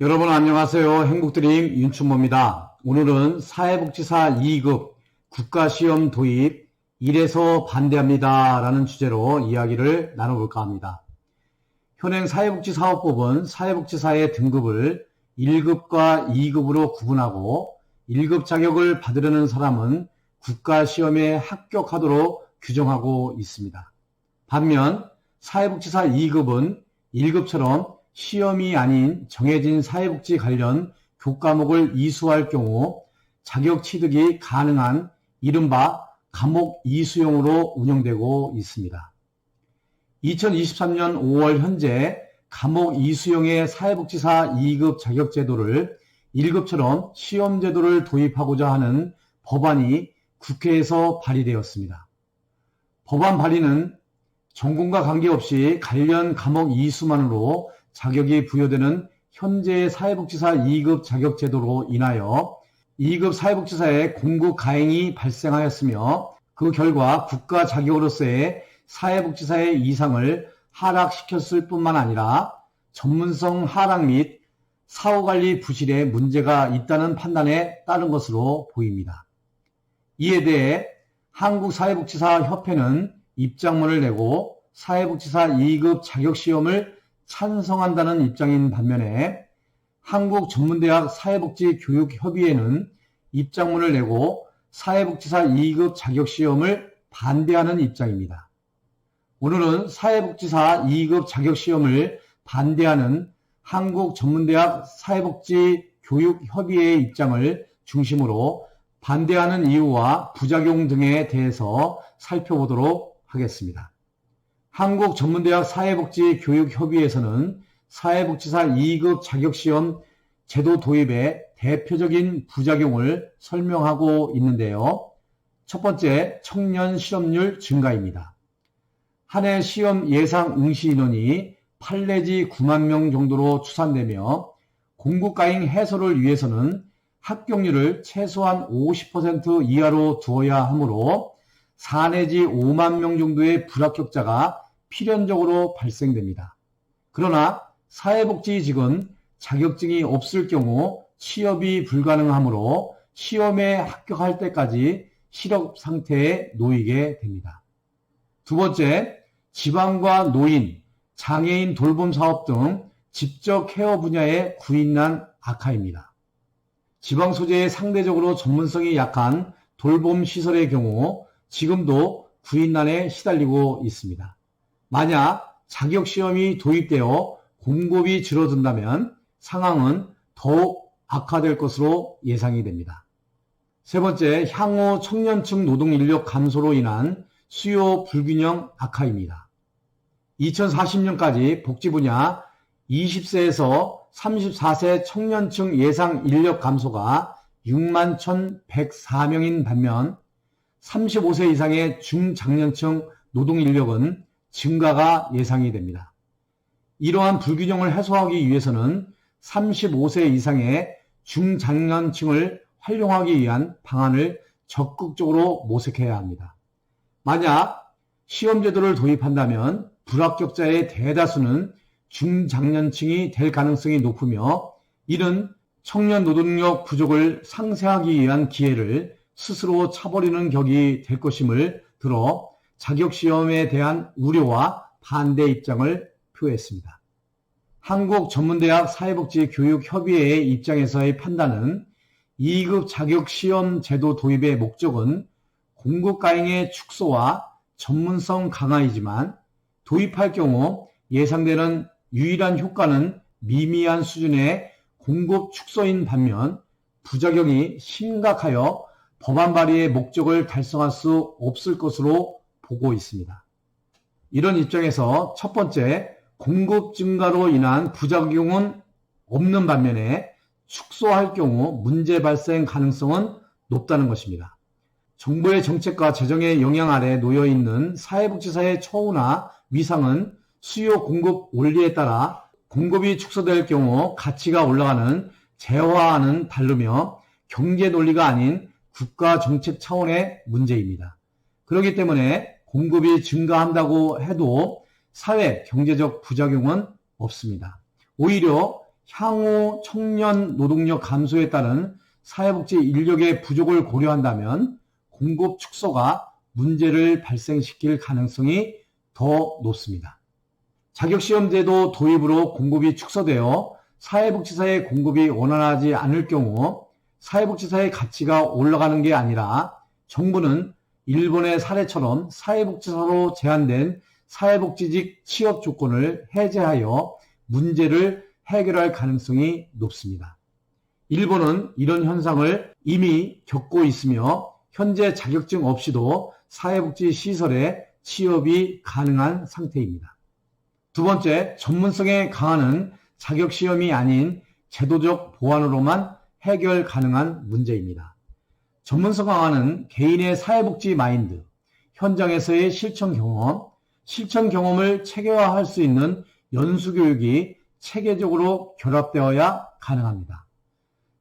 여러분 안녕하세요. 행복드림 윤춘모입니다. 오늘은 사회복지사 2급 국가시험 도입 1에서 반대합니다. 라는 주제로 이야기를 나눠볼까 합니다. 현행 사회복지사업법은 사회복지사의 등급을 1급과 2급으로 구분하고 1급 자격을 받으려는 사람은 국가시험에 합격하도록 규정하고 있습니다. 반면 사회복지사 2급은 1급처럼 시험이 아닌 정해진 사회복지 관련 교과목을 이수할 경우 자격 취득이 가능한 이른바 과목 이수용으로 운영되고 있습니다. 2023년 5월 현재 과목 이수용의 사회복지사 2급 자격 제도를 1급처럼 시험 제도를 도입하고자 하는 법안이 국회에서 발의되었습니다. 법안 발의는 전공과 관계없이 관련 과목 이수만으로 자격이 부여되는 현재의 사회복지사 2급 자격 제도로 인하여 2급 사회복지사의 공급 가행이 발생하였으며 그 결과 국가 자격으로서의 사회복지사의 이상을 하락시켰을 뿐만 아니라 전문성 하락 및 사후관리 부실에 문제가 있다는 판단에 따른 것으로 보입니다. 이에 대해 한국사회복지사협회는 입장문을 내고 사회복지사 2급 자격시험을 찬성한다는 입장인 반면에 한국전문대학 사회복지교육협의회는 입장문을 내고 사회복지사 2급 자격시험을 반대하는 입장입니다. 오늘은 사회복지사 2급 자격시험을 반대하는 한국전문대학 사회복지교육협의회의 입장을 중심으로 반대하는 이유와 부작용 등에 대해서 살펴보도록 하겠습니다. 한국전문대학 사회복지교육협의회에서는 사회복지사 2급 자격시험 제도 도입의 대표적인 부작용을 설명하고 있는데요. 첫 번째, 청년 실업률 증가입니다. 한 해 시험 예상 응시 인원이 8 내지 9만 명 정도로 추산되며 공급가행 해소를 위해서는 합격률을 최소한 50% 이하로 두어야 하므로 4 내지 5만 명 정도의 불합격자가 필연적으로 발생됩니다. 그러나 사회복지직은 자격증이 없을 경우 취업이 불가능하므로 시험에 합격할 때까지 실업 상태에 놓이게 됩니다. 두 번째, 지방과 노인, 장애인 돌봄 사업 등 직접 케어 분야의 구인난 악화입니다. 지방 소재의 상대적으로 전문성이 약한 돌봄 시설의 경우 지금도 구인난에 시달리고 있습니다. 만약 자격시험이 도입되어 공급이 줄어든다면 상황은 더욱 악화될 것으로 예상이 됩니다. 세 번째, 향후 청년층 노동 인력 감소로 인한 수요 불균형 악화입니다. 2040년까지 복지 분야 20세에서 34세 청년층 예상 인력 감소가 6만 1,104명인 반면 35세 이상의 중장년층 노동 인력은 증가가 예상이 됩니다. 이러한 불균형을 해소하기 위해서는 35세 이상의 중장년층을 활용하기 위한 방안을 적극적으로 모색해야 합니다. 만약 시험제도를 도입한다면 불합격자의 대다수는 중장년층이 될 가능성이 높으며 이는 청년 노동력 부족을 상쇄하기 위한 기회를 스스로 차버리는 격이 될 것임을 들어 자격시험에 대한 우려와 반대 입장을 표했습니다. 한국전문대학 사회복지교육협의회의 입장에서의 판단은 2급 자격시험 제도 도입의 목적은 공급가행의 축소와 전문성 강화이지만 도입할 경우 예상되는 유일한 효과는 미미한 수준의 공급 축소인 반면 부작용이 심각하여 법안 발의의 목적을 달성할 수 없을 것으로 보고 있습니다. 이런 입장에서 첫 번째, 공급 증가로 인한 부작용은 없는 반면에 축소할 경우 문제 발생 가능성은 높다는 것입니다. 정부의 정책과 재정의 영향 아래 놓여 있는 사회복지사의 처우나 위상은 수요 공급 원리에 따라 공급이 축소될 경우 가치가 올라가는 재화와는 다르며 경제 논리가 아닌 국가 정책 차원의 문제입니다. 그렇기 때문에 공급이 증가한다고 해도 사회 경제적 부작용은 없습니다. 오히려 향후 청년 노동력 감소에 따른 사회복지 인력의 부족을 고려한다면 공급 축소가 문제를 발생시킬 가능성이 더 높습니다. 자격시험제도 도입으로 공급이 축소되어 사회복지사의 공급이 원활하지 않을 경우 사회복지사의 가치가 올라가는 게 아니라 정부는 일본의 사례처럼 사회복지사로 제한된 사회복지직 취업 조건을 해제하여 문제를 해결할 가능성이 높습니다. 일본은 이런 현상을 이미 겪고 있으며 현재 자격증 없이도 사회복지 시설에 취업이 가능한 상태입니다. 두 번째, 전문성에 강화는 자격시험이 아닌 제도적 보완으로만 해결 가능한 문제입니다. 전문성 강화는 개인의 사회복지 마인드, 현장에서의 실천 경험, 실천 경험을 체계화할 수 있는 연수교육이 체계적으로 결합되어야 가능합니다.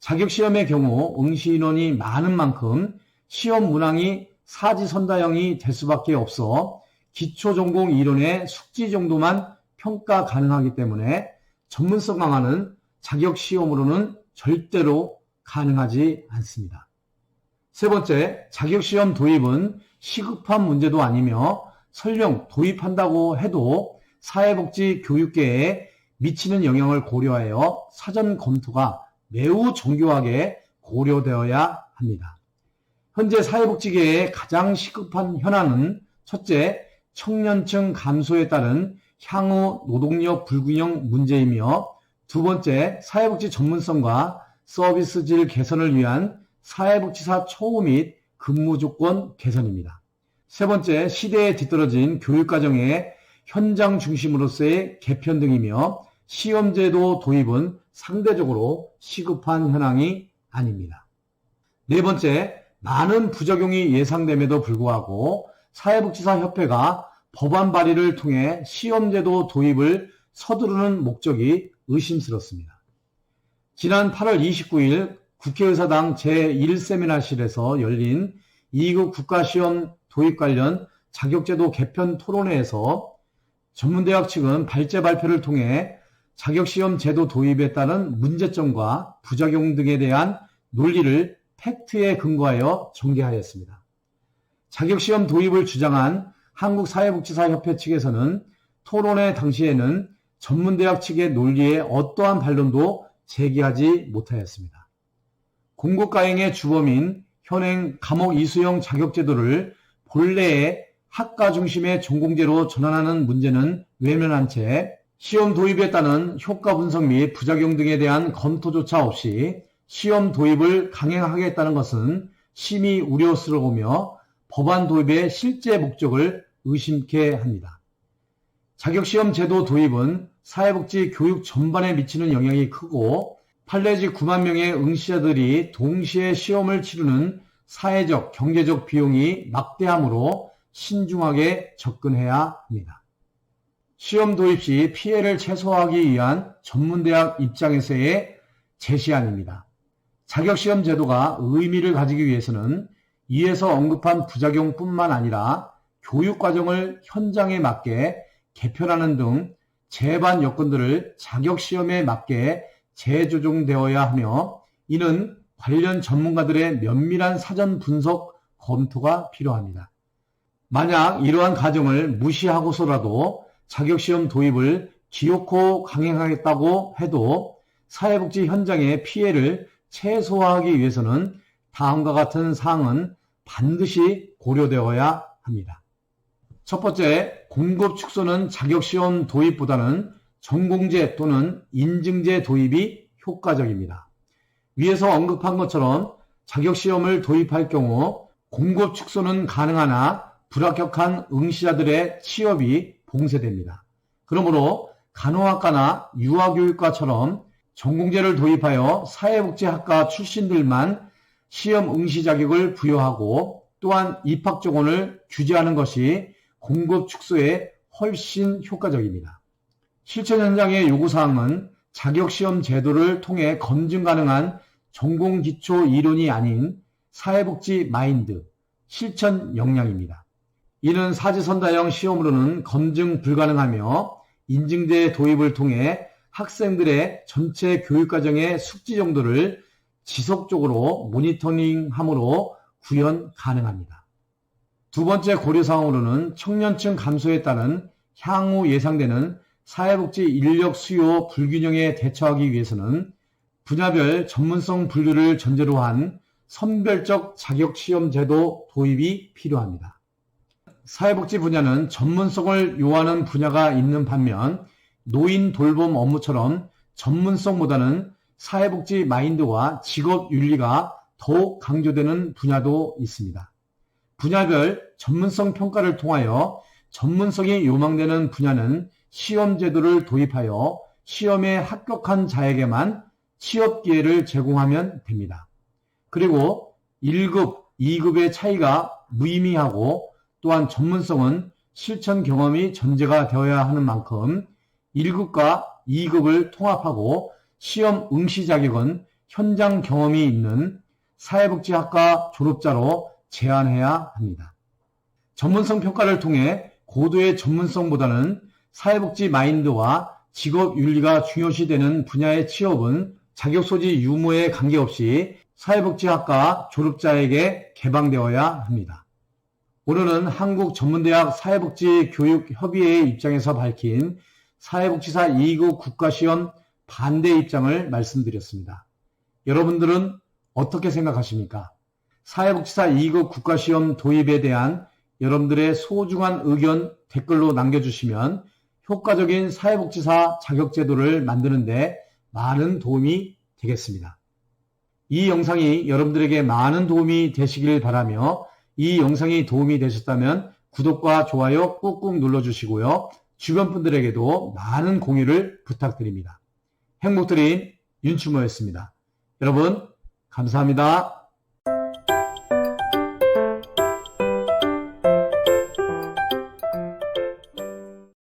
자격시험의 경우 응시 인원이 많은 만큼 시험 문항이 사지선다형이 될 수밖에 없어 기초전공 이론의 숙지 정도만 평가 가능하기 때문에 전문성 강화는 자격시험으로는 절대로 가능하지 않습니다. 세 번째, 자격시험 도입은 시급한 문제도 아니며 설령 도입한다고 해도 사회복지 교육계에 미치는 영향을 고려하여 사전 검토가 매우 정교하게 고려되어야 합니다. 현재 사회복지계의 가장 시급한 현안은 첫째, 청년층 감소에 따른 향후 노동력 불균형 문제이며 두 번째, 사회복지 전문성과 서비스 질 개선을 위한 사회복지사 초우 및 근무 조건 개선입니다. 세 번째, 시대에 뒤떨어진 교육과정의 현장 중심으로서의 개편 등이며 시험제도 도입은 상대적으로 시급한 현황이 아닙니다. 네 번째, 많은 부작용이 예상됨에도 불구하고 사회복지사협회가 법안 발의를 통해 시험제도 도입을 서두르는 목적이 의심스럽습니다. 지난 8월 29일 국회의사당 제1세미나실에서 열린 2급 국가시험 도입 관련 자격제도 개편 토론회에서 전문대학 측은 발제 발표를 통해 자격시험 제도 도입에 따른 문제점과 부작용 등에 대한 논리를 팩트에 근거하여 전개하였습니다. 자격시험 도입을 주장한 한국사회복지사협회 측에서는 토론회 당시에는 전문대학 측의 논리에 어떠한 반론도 제기하지 못하였습니다. 공고가행의 주범인 현행 감옥 이수형 자격제도를 본래의 학과 중심의 전공제로 전환하는 문제는 외면한 채 시험 도입에 따른 효과 분석 및 부작용 등에 대한 검토조차 없이 시험 도입을 강행하겠다는 것은 심히 우려스러우며 법안 도입의 실제 목적을 의심케 합니다. 자격시험 제도 도입은 사회복지 교육 전반에 미치는 영향이 크고 판례지 9만 명의 응시자들이 동시에 시험을 치르는 사회적, 경제적 비용이 막대하므로 신중하게 접근해야 합니다. 시험 도입 시 피해를 최소화하기 위한 전문대학 입장에서의 제시안입니다. 자격시험 제도가 의미를 가지기 위해서는 이에서 언급한 부작용뿐만 아니라 교육과정을 현장에 맞게 개편하는 등 재반 여건들을 자격시험에 맞게 재조정되어야 하며 이는 관련 전문가들의 면밀한 사전 분석 검토가 필요합니다. 만약 이러한 과정을 무시하고서라도 자격시험 도입을 기어코 강행하겠다고 해도 사회복지 현장의 피해를 최소화하기 위해서는 다음과 같은 사항은 반드시 고려되어야 합니다. 첫 번째, 공급 축소는 자격시험 도입보다는 전공제 또는 인증제 도입이 효과적입니다. 위에서 언급한 것처럼 자격시험을 도입할 경우 공급 축소는 가능하나 불합격한 응시자들의 취업이 봉쇄됩니다. 그러므로 간호학과나 유아교육과처럼 전공제를 도입하여 사회복지학과 출신들만 시험 응시 자격을 부여하고 또한 입학 조건을 규제하는 것이 공급 축소에 훨씬 효과적입니다. 실천 현장의 요구사항은 자격시험 제도를 통해 검증 가능한 전공 기초 이론이 아닌 사회복지 마인드, 실천 역량입니다. 이는 사지선다형 시험으로는 검증 불가능하며 인증제 도입을 통해 학생들의 전체 교육과정의 숙지 정도를 지속적으로 모니터링함으로 구현 가능합니다. 두 번째 고려사항으로는 청년층 감소에 따른 향후 예상되는 사회복지 인력 수요 불균형에 대처하기 위해서는 분야별 전문성 분류를 전제로 한 선별적 자격 시험 제도 도입이 필요합니다. 사회복지 분야는 전문성을 요하는 분야가 있는 반면 노인 돌봄 업무처럼 전문성보다는 사회복지 마인드와 직업 윤리가 더욱 강조되는 분야도 있습니다. 분야별 전문성 평가를 통하여 전문성이 요망되는 분야는 시험 제도를 도입하여 시험에 합격한 자에게만 취업 기회를 제공하면 됩니다. 그리고 1급, 2급의 차이가 무의미하고 또한 전문성은 실천 경험이 전제가 되어야 하는 만큼 1급과 2급을 통합하고 시험 응시 자격은 현장 경험이 있는 사회복지학과 졸업자로 제한해야 합니다. 전문성 평가를 통해 고도의 전문성보다는 사회복지 마인드와 직업 윤리가 중요시되는 분야의 취업은 자격 소지 유무에 관계없이 사회복지학과 졸업자에게 개방되어야 합니다. 오늘은 한국전문대학 사회복지교육협의회의 입장에서 밝힌 사회복지사 2급 국가시험 반대 입장을 말씀드렸습니다. 여러분들은 어떻게 생각하십니까? 사회복지사 2급 국가시험 도입에 대한 여러분들의 소중한 의견 댓글로 남겨주시면 효과적인 사회복지사 자격제도를 만드는데 많은 도움이 되겠습니다. 이 영상이 여러분들에게 많은 도움이 되시길 바라며 이 영상이 도움이 되셨다면 구독과 좋아요 꾹꾹 눌러주시고요. 주변 분들에게도 많은 공유를 부탁드립니다. 행복드린 윤추모였습니다. 여러분 감사합니다.